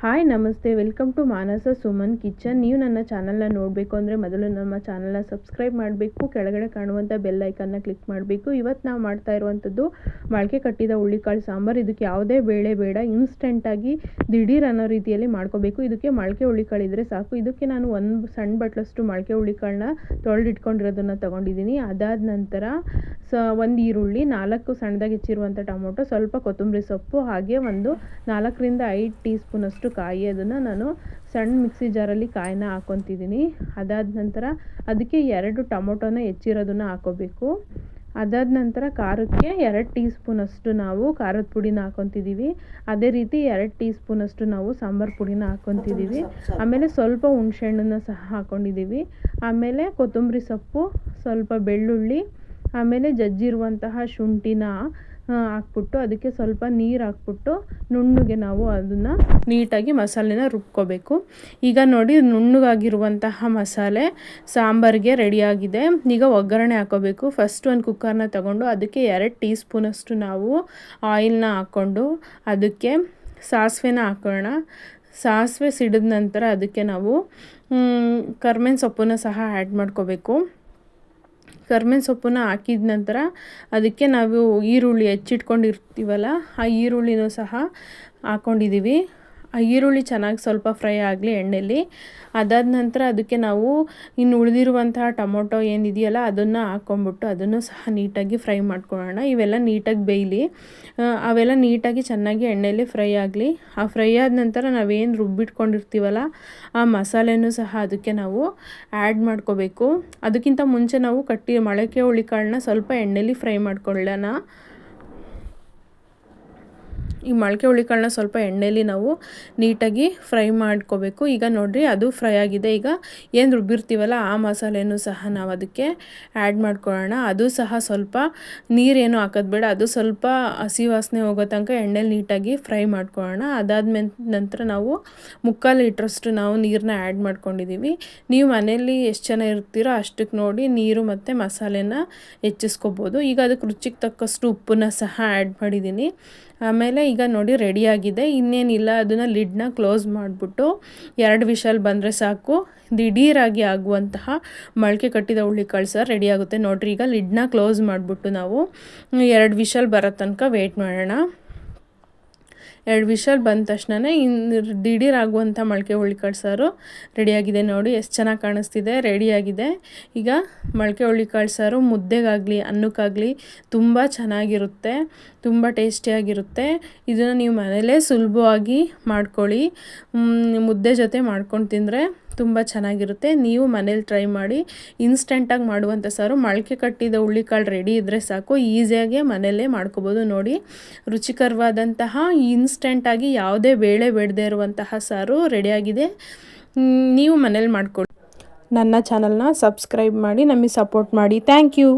Hi ನಮಸ್ತೆ. Welcome to Manasa Suman kitchen ನೀವು ನನ್ನ ಚಾನಲ್ನ ನೋಡಬೇಕು ಅಂದರೆ ಮೊದಲು ನಮ್ಮ ಚಾನಲ್ನ ಸಬ್ಸ್ಕ್ರೈಬ್ ಮಾಡಬೇಕು, ಕೆಳಗಡೆ ಕಾಣುವಂಥ ಬೆಲ್ ಐಕನ್ನ ಕ್ಲಿಕ್ ಮಾಡಬೇಕು. ಇವತ್ತು ನಾವು ಮಾಡ್ತಾ ಇರುವಂಥದ್ದು ಮೊಳಕೆ ಕಟ್ಟಿದ ಹುಳಿಕಾಳು ಸಾಂಬಾರು. ಇದಕ್ಕೆ ಯಾವುದೇ ಬೇಳೆ ಬೇಡ. ಇನ್ಸ್ಟೆಂಟಾಗಿ ದಿಢೀರ್ ಅನ್ನೋ ರೀತಿಯಲ್ಲಿ ಮಾಡ್ಕೋಬೇಕು. ಇದಕ್ಕೆ ಮೊಳಕೆ ಹುಳ್ಳಿಕಾಳು ಇದ್ದರೆ ಸಾಕು. ಇದಕ್ಕೆ ನಾನು ಒಂದು ಸಣ್ಣ ಬಟ್ಲಷ್ಟು ಮೊಳಕೆ ಹುಳ್ಳಿಕಾಳನ್ನ ತೊಳೆದಿಟ್ಕೊಂಡಿರೋದನ್ನು ತೊಗೊಂಡಿದ್ದೀನಿ. ಅದಾದ ನಂತರ ಸ ಒಂದು ಈರುಳ್ಳಿ, ನಾಲ್ಕು ಸಣ್ಣದಾಗಿ ಹೆಚ್ಚಿರುವಂಥ ಟೊಮೊಟೊ, ಸ್ವಲ್ಪ ಕೊತ್ತಂಬರಿ ಸೊಪ್ಪು, ಹಾಗೆ ಒಂದು ನಾಲ್ಕರಿಂದ ಐದು ಟೀ ಸ್ಪೂನಷ್ಟು ಕಾಯಿ ಅದನ್ನು ನಾನು ಸಣ್ಣ ಮಿಕ್ಸಿ ಜಾರಲ್ಲಿ ಕಾಯಿನ ಹಾಕ್ಕೊತಿದ್ದೀನಿ. ಅದಾದ ನಂತರ ಅದಕ್ಕೆ ಎರಡು ಟೊಮೊಟೊನ ಹೆಚ್ಚಿರೋದನ್ನ ಹಾಕೋಬೇಕು. ಅದಾದ ನಂತರ ಖಾರಕ್ಕೆ ಎರಡು ಟೀ ಸ್ಪೂನಷ್ಟು ನಾವು ಖಾರದ ಪುಡಿನ ಹಾಕ್ಕೊತಿದ್ದೀವಿ. ಅದೇ ರೀತಿ ಎರಡು ಟೀ ಸ್ಪೂನಷ್ಟು ನಾವು ಸಾಂಬಾರು ಪುಡಿನ ಹಾಕ್ಕೊತಿದ್ದೀವಿ. ಆಮೇಲೆ ಸ್ವಲ್ಪ ಹುಣಸೆಹಣ್ಣನ್ನ ಸಹ ಹಾಕ್ಕೊಂಡಿದ್ದೀವಿ. ಆಮೇಲೆ ಕೊತ್ತಂಬರಿ ಸೊಪ್ಪು, ಸ್ವಲ್ಪ ಬೆಳ್ಳುಳ್ಳಿ, ಆಮೇಲೆ ಜಜ್ಜಿರುವಂತಹ ಶುಂಠಿನ ಹಾಕ್ಬಿಟ್ಟು ಅದಕ್ಕೆ ಸ್ವಲ್ಪ ನೀರು ಹಾಕ್ಬಿಟ್ಟು ನುಣ್ಣಗೆ ನಾವು ಅದನ್ನು ನೀಟಾಗಿ ಮಸಾಲೆನ ರುಬ್ಕೋಬೇಕು. ಈಗ ನೋಡಿ ನುಣ್ಣಗಾಗಿರುವಂತಹ ಮಸಾಲೆ ಸಾಂಬಾರಿಗೆ ರೆಡಿಯಾಗಿದೆ ಈಗ ಒಗ್ಗರಣೆ ಹಾಕೋಬೇಕು. ಫಸ್ಟ್ ಒಂದು ಕುಕ್ಕರ್ನ ತಗೊಂಡು ಅದಕ್ಕೆ ಎರಡು ಟೀ ಸ್ಪೂನಷ್ಟು ನಾವು ಆಯಿಲ್ನ ಹಾಕ್ಕೊಂಡು ಅದಕ್ಕೆ ಸಾಸಿವೆನ ಹಾಕೋಣ. ಸಾಸಿವೆ ಸಿಡಿದ ನಂತರ ಅದಕ್ಕೆ ನಾವು ಕರ್ಮೇನ್ ಸೊಪ್ಪನ್ನು ಸಹ ಆ್ಯಡ್ ಮಾಡ್ಕೋಬೇಕು. ಕರ್ಬೇವಿನ ಸೊಪ್ಪನ್ನ ಹಾಕಿದ ನಂತರ ಅದಕ್ಕೆ ನಾವು ಈರುಳ್ಳಿ ಹೆಚ್ಚಿಟ್ಕೊಂಡಿರ್ತೀವಲ್ಲ ಆ ಈರುಳ್ಳಿನೂ ಸಹ ಹಾಕ್ಕೊಂಡಿದ್ದೀವಿ ಆ ಈರುಳ್ಳಿ ಚೆನ್ನಾಗಿ ಸ್ವಲ್ಪ ಫ್ರೈ ಆಗಲಿ ಎಣ್ಣೆಯಲ್ಲಿ ಅದಾದ ನಂತರ ಅದಕ್ಕೆ ನಾವು ಇನ್ನು ಉಳಿದಿರುವಂತಹ ಟೊಮೊಟೊ ಏನಿದೆಯಲ್ಲ ಅದನ್ನು ಹಾಕ್ಕೊಂಬಿಟ್ಟು ಅದನ್ನು ಸಹ ನೀಟಾಗಿ ಫ್ರೈ ಮಾಡ್ಕೊಳ್ಳೋಣ. ಇವೆಲ್ಲ ನೀಟಾಗಿ ಬೇಯಲಿ. ಅವೆಲ್ಲ ನೀಟಾಗಿ ಚೆನ್ನಾಗಿ ಎಣ್ಣೆಯಲ್ಲಿ ಫ್ರೈ ಆಗಲಿ. ಆ ಫ್ರೈ ಆದ ನಂತರ ನಾವೇನು ರುಬ್ಬಿಟ್ಕೊಂಡಿರ್ತೀವಲ್ಲ, ಆ ಮಸಾಲೆನೂ ಸಹ ಅದಕ್ಕೆ ನಾವು ಆ್ಯಡ್ ಮಾಡ್ಕೋಬೇಕು. ಅದಕ್ಕಿಂತ ಮುಂಚೆ ನಾವು ಕಟ್ಟಿ ಮೊಳಕೆ ಹುಳಿಕಾಳನ್ನ ಸ್ವಲ್ಪ ಎಣ್ಣೆಯಲ್ಲಿ ಫ್ರೈ ಮಾಡ್ಕೊಳ್ಳೋಣ. ಈ ಮೊಳಕೆ ಹುಳಿಕಾಳನ್ನ ಸ್ವಲ್ಪ ಎಣ್ಣೆಯಲ್ಲಿ ನಾವು ನೀಟಾಗಿ ಫ್ರೈ ಮಾಡ್ಕೋಬೇಕು. ಈಗ ನೋಡಿರಿ ಅದು ಫ್ರೈ ಆಗಿದೆ. ಈಗ ಏನು ರುಬ್ಬಿರ್ತೀವಲ್ಲ ಆ ಮಸಾಲೆನೂ ಸಹ ನಾವು ಅದಕ್ಕೆ ಆ್ಯಡ್ ಮಾಡ್ಕೊಳ್ಳೋಣ. ಅದು ಸಹ ಸ್ವಲ್ಪ ನೀರೇನು ಹಾಕೋದು ಬೇಡ. ಅದು ಸ್ವಲ್ಪ ಹಸಿ ವಾಸನೆ ಹೋಗೋ ತನಕ ಎಣ್ಣೆಲಿ ನೀಟಾಗಿ ಫ್ರೈ ಮಾಡ್ಕೊಳ್ಳೋಣ. ಅದಾದ ನಂತರ ನಾವು ಮುಕ್ಕಾಲು ಲೀಟ್ರಷ್ಟು ನಾವು ನೀರನ್ನ ಆ್ಯಡ್ ಮಾಡ್ಕೊಂಡಿದ್ದೀವಿ ನೀವು ಮನೆಯಲ್ಲಿ ಎಷ್ಟು ಜನ ಇರ್ತೀರೋ ಅಷ್ಟಕ್ಕೆ ನೋಡಿ ನೀರು ಮತ್ತು ಮಸಾಲೆನ ಹೆಚ್ಚಿಸ್ಕೋಬೋದು. ಈಗ ಅದಕ್ಕೆ ರುಚಿಗೆ ತಕ್ಕಷ್ಟು ಉಪ್ಪನ್ನ ಸಹ ಆ್ಯಡ್ ಮಾಡಿದ್ದೀನಿ ಆಮೇಲೆ ಈಗ ನೋಡಿ ರೆಡಿಯಾಗಿದೆ ಇನ್ನೇನಿಲ್ಲ, ಅದನ್ನು ಲಿಡ್ನ ಕ್ಲೋಸ್ ಮಾಡಿಬಿಟ್ಟು ಎರಡು ವಿಷಲ್ ಬಂದರೆ ಸಾಕು. ದಿಢೀರಾಗಿ ಆಗುವಂತಹ ಮೊಳಕೆ ಕಟ್ಟಿದ ಹುಳ್ಳಿಕಾಳು ರೆಡಿ ರೆಡಿಯಾಗುತ್ತೆ ನೋಡಿರಿ, ಈಗ ಲಿಡ್ನ ಕ್ಲೋಸ್ ಮಾಡಿಬಿಟ್ಟು ನಾವು ಎರಡು ವಿಷಲ್ ಬರೋ ತನಕ ವೆಯ್ಟ್ ಮಾಡೋಣ. ಎರಡು ವಿಷಲ್ ಬಂದ ತಕ್ಷಣವೇ ಇನ್ನು ದಿಢೀರಾಗುವಂಥ ಮೊಳಕೆ ಹುಳ್ಳಿಕಾಳು ಸಾರು ರೆಡಿಯಾಗಿದೆ ನೋಡಿ, ಎಷ್ಟು ಚೆನ್ನಾಗಿ ಕಾಣಿಸ್ತಿದೆ ರೆಡಿಯಾಗಿದೆ ಈಗ ಮೊಳಕೆ ಹುಳಿ ಸಾರು ಮುದ್ದೆಗಾಗಲಿ, ಅನ್ನಕ್ಕಾಗಲಿ ತುಂಬ ಚೆನ್ನಾಗಿರುತ್ತೆ, ತುಂಬ ಟೇಸ್ಟಿಯಾಗಿರುತ್ತೆ. ಇದನ್ನು ನೀವು ಮನೇಲೇ ಸುಲಭವಾಗಿ ಮಾಡ್ಕೊಳ್ಳಿ. ಮುದ್ದೆ ಜೊತೆ ಮಾಡ್ಕೊಂಡು ತಿಂದರೆ ತುಂಬ ಚೆನ್ನಾಗಿರುತ್ತೆ. ನೀವು ಮನೇಲಿ ಟ್ರೈ ಮಾಡಿ ಇನ್ಸ್ಟೆಂಟಾಗಿ ಮಾಡುವಂಥ ಸಾರು, ಮೊಳಕೆ ಕಟ್ಟಿದ ಹುಳ್ಳಿಕಾಳು ರೆಡಿ ಇದ್ದರೆ ಸಾಕು. ಈಸಿಯಾಗಿ ಮನೆಯಲ್ಲೇ ಮಾಡ್ಕೋಬೋದು ನೋಡಿ. ರುಚಿಕರವಾದಂತಹ ಇನ್ಸ್ಟೆಂಟಾಗಿ ಯಾವುದೇ ಬೇಳೆ ಬೇಡದೇ ಇರುವಂತಹ ಸಾರು ರೆಡಿಯಾಗಿದೆ ನೀವು ಮನೇಲಿ ಮಾಡ್ಕೊಳ್ಳಿ ನನ್ನ ಚಾನಲ್ನ ಸಬ್ಸ್ಕ್ರೈಬ್ ಮಾಡಿ, ನಮಗೆ ಸಪೋರ್ಟ್ ಮಾಡಿ. Thank you